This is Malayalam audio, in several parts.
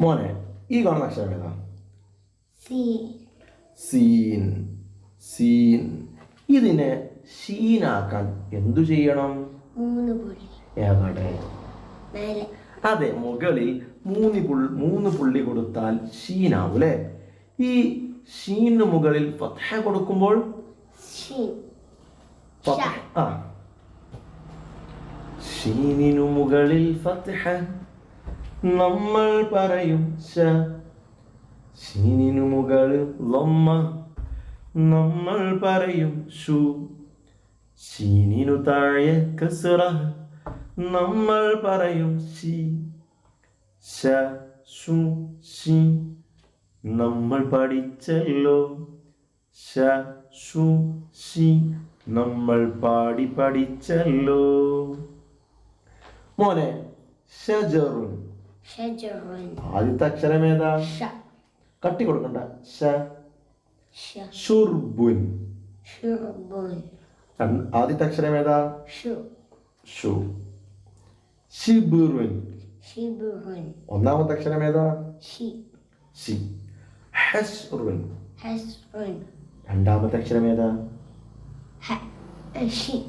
മോനെ ഈ കാണുന്ന അക്ഷരം ഏതാ? സീൻ. സീൻ. ഇതിനെ ഷീനാക്കാൻ എന്തു ചെയ്യണം? അതെ മുകളിൽ മൂന്ന് പുൾ മൂന്ന് പുള്ളി കൊടുത്താൽ ഷീനാവും അല്ലേ? ഈ ഷീന് മുകളിൽ ഫത്ഹ കൊടുക്കുമ്പോൾ? ആ. ഷീനിനു മുകളിൽ ഫത്ഹ. നമ്മൾ പറയും ശ. ഷീനിനു മുകളിൽ വമ്മ. നമ്മൾ പറയും ഷു ശീനിനു താഴെ കസറ. നമ്മൾ പറയും ഷി ശ ഷു ഷി നമ്മൾ പഠിച്ചല്ലോ. ശ ഷു ഷി നമ്മൾ പാടി പഠിച്ചല്ലോ. മോനെ ഷജറുൻ. ആദ്യത്തെ അക്ഷരം ഏതാ? കട്ടി കൊടുക്കണ്ട. ഷുർബുൻ. ആദ്യത്തെ അക്ഷരം ഏതാ? ഷു. ഷിബുറുൻ ഒന്നാമത്തെ അക്ഷരം ഏതാ? ഷി ഹസ്റുൻ. രണ്ടാമത്തെ അക്ഷരം ഏതാ? ഹ ഷി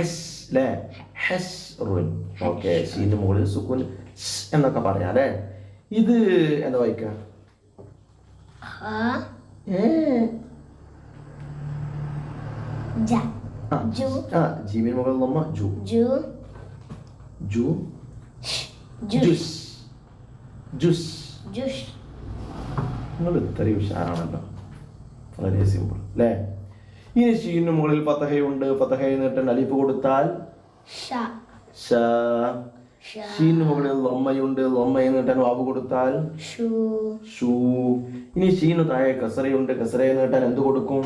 ഇസ് ഹസ് ഹസ്റുൻ ഓക്കെ ഷീന്റെ മുകളിൽ സുക്കുൻ എന്നൊക്കെ പറയാം അല്ലേ? ഇത് എന്താ വായിക്ക? ഹ ഏ. ജ. ജു. ആ മുകളിൽ നമ്മ ജു. ജു. ജു. ജുസ്. ജുസ് ജുസ്. ജുസ് നിങ്ങൾ ഇത്രയും ഉഷാറാണല്ലോ. വളരെ സിമ്പിൾ അല്ലേ? ഇനി ചീനു മുകളിൽ പതഹയുണ്ട്. പതഹയിൽ നീട്ടൻ അലിഫ് കൊടുത്താൽ ഷീന് മുകളിൽ ലൊമ്മയുണ്ട്. ലൊമ്മയിൽ നീട്ടാൻ വാവ് കൊടുത്താൽ ഷു ഷൂ ഇനി ഷീന് താഴെ കസറയുണ്ട്. കസറയിൽ നീട്ടാൻ എന്ത് കൊടുക്കും?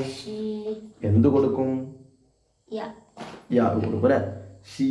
എന്ത് കൊടുക്കും? യാ. യാ കൊടുക്കും അല്ലേ? ഷീ